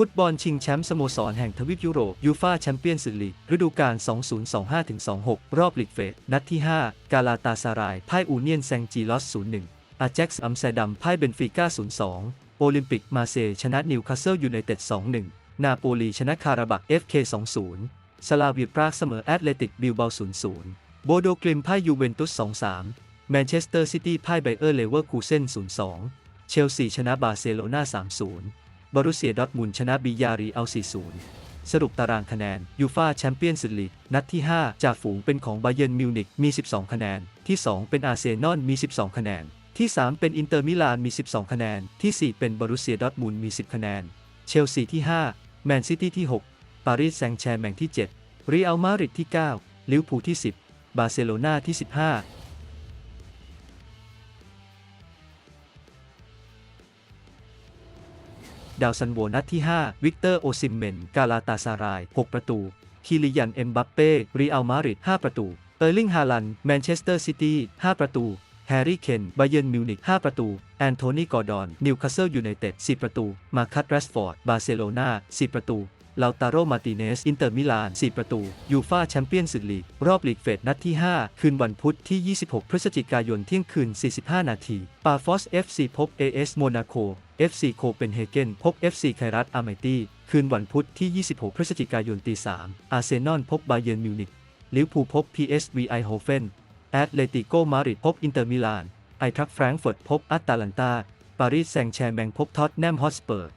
ฟุตบอลชิงแชมป์สโมสรแห่งทวีปยุโรปยูฟาแชมเปี้ยนส์ลีกฤดูกาล 2025-26 รอบลีกเฟส นัดที่ 5 กาลาตาซาราย พ่ายอูเนียนแซงจีลอส 0-1 อาแจ็กซ์อัมสเตอร์ดัม พ่ายเบนฟิก้า 0-2 โอลิมปิกมาเซชนะนิวคาสเซิลยูไนเต็ด 2-1 นาโปลีชนะคาราบัก FK 2-0 สลาวีปรากเสมอแอตเลติกบิลเบา 0-0 โบโดกลิมพ่ายยูเวนตุส 2-3 แมนเชสเตอร์ซิตี้พ่ายไบเออร์เลเวอร์คูเซน0-2 เชลซีชนะบาร์เซโลนา 3-0 บรุเซียดอทมุนชนะบียารีเอา 4-0 สรุปตารางคะแนนยูฟาแชมเปี้ยนส์ลีกนัดที่ 5 จากฝูงเป็นของบาเยิร์นมิวนิกมี 12 คะแนน ที่ 2 เป็นอาร์เซนอลมี 12 คะแนน ที่ 3 เป็นอินเตอร์มิลานมี 12 คะแนน ที่ 4 เป็นบรุเซียดอทมุนมี 10 คะแนน เชลซีที่ 5 แมนซิตี้ที่ 6 ปารีสแซงต์แชร์แมงที่ 7 รีอัลมาดริดที่ 9 ลิเวอร์พูลที่ 10 บาร์เซโลนาที่ 15 ดาวซันโวนัดที่ 5 วิกเตอร์โอซิมเมน กาลาตาซาราย 6 ประตูคิริยัน เอ็มบัปเป้ รีอัลมาดริด 5 ประตู เออร์ลิง ฮาลัน แมนเชสเตอร์ซิตี้ 5 ประตู แฮร์รี่ เคนบาเยิร์นมิวนิก 5 ประตู แอนโทนี กอร์ดอน นิวคาสเซิล ยูไนเต็ด4ประตู มาคัตแรสฟอร์ด บาร์เซโลนา4ประตู ลาตาโร มาติเนส อินเตอร์มิลาน 4 ประตู ยูฟาแชมเปี้ยนส์ลีก รอบลีกเฟสนัดที่ 5 คืนวันพุธที่ 26 พฤศจิกายน เที่ยงคืน 45 นาที ปาฟอส FC พบ AS โมนาโก FC โคเปนเฮเกนพบ FC ไครัตอาร์ไมตี้ คืนวันพุธที่ 26 พฤศจิกายนตี3อาร์เซนอลพบบาเยิร์นมิวนิกลิวพูพบ PSV ไอโฮเฟนแอตเลติโกมาดริดพบอินเตอร์มิลาน ไอทรัคแฟรงก์เฟิร์ตพบอัตตาลันตา ปารีสแซงแชร์แมงพบท็อตแนมฮอสเปอร์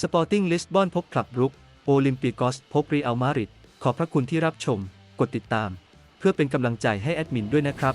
สปอร์ติ้งลิสบอนพบคลับรุกโอลิมปิกอสพบรีอัลมาดริดขอบพระคุณที่รับชม กดติดตาม เพื่อเป็นกำลังใจให้แอดมินด้วยนะครับ